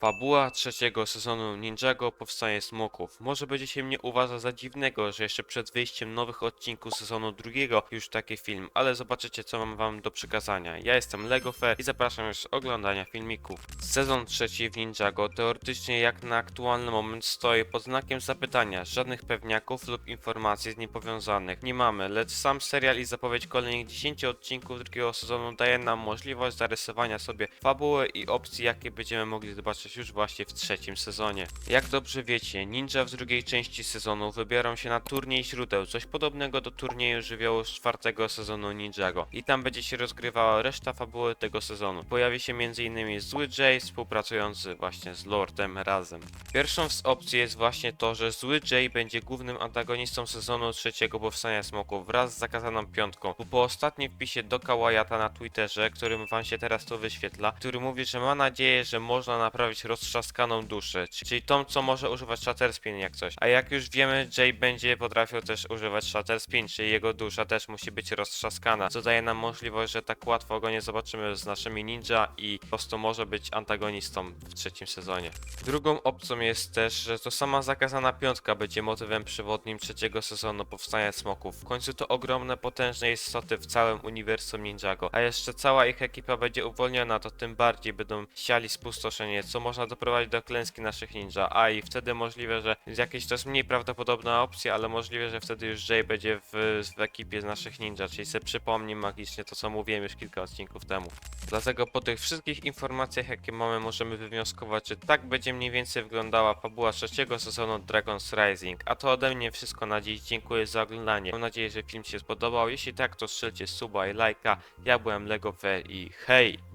Fabuła trzeciego sezonu Ninjago powstaje smoków. Może będziecie mnie uważać za dziwnego, że jeszcze przed wyjściem nowych odcinków sezonu drugiego już taki film, ale zobaczycie co mam wam do przekazania. Ja jestem LegoFair i zapraszam już do oglądania filmików. Sezon trzeci w Ninjago teoretycznie jak na aktualny moment stoi pod znakiem zapytania. Żadnych pewniaków lub informacji z nim powiązanych nie mamy, lecz sam serial i zapowiedź kolejnych 10 odcinków drugiego sezonu daje nam możliwość zarysowania sobie fabuły i opcji jakie będziemy mogli zobaczyć już właśnie w trzecim sezonie. Jak dobrze wiecie, ninja w drugiej części sezonu wybiorą się na turniej źródeł, coś podobnego do turnieju żywiołu z czwartego sezonu Ninjago. I tam będzie się rozgrywała reszta fabuły tego sezonu. Pojawi się m.in. Zły Jay współpracujący właśnie z Lordem razem. Pierwszą z opcji jest właśnie to, że Zły Jay będzie głównym antagonistą sezonu trzeciego Powstania Smoków wraz z zakazaną piątką. Bo po ostatnim wpisie do Kawajata na Twitterze, którym wam się teraz to wyświetla, który mówi, że ma nadzieję, że można naprawić roztrzaskaną duszę, czyli tą, co może używać Shatterspin jak coś. A jak już wiemy, Jay będzie potrafił też używać Shatterspin, czyli jego dusza też musi być roztrzaskana, co daje nam możliwość, że tak łatwo go nie zobaczymy z naszymi ninja i po prostu może być antagonistą w trzecim sezonie. Drugą opcją jest też, że to sama zakazana piątka będzie motywem przewodnim trzeciego sezonu Powstania Smoków. W końcu to ogromne, potężne istoty w całym uniwersum Ninjago, a jeszcze cała ich ekipa będzie uwolniona, to tym bardziej będą siali spustoszenie, co można doprowadzić do klęski naszych ninja, a i wtedy możliwe, że z jakiejś to jest mniej prawdopodobna opcja, ale możliwe, że wtedy już Jay będzie w, w ekipie z naszych ninja, czyli se przypomni magicznie to, co mówiłem już kilka odcinków temu. Dlatego po tych wszystkich informacjach, jakie mamy, możemy wywnioskować, że tak będzie mniej więcej wyglądała fabuła trzeciego sezonu Dragon's Rising. A to ode mnie wszystko na dziś. Dziękuję za oglądanie. Mam nadzieję, że film się spodobał. Jeśli tak, to strzelcie suba i lajka. Ja byłem Lego Fair i hej!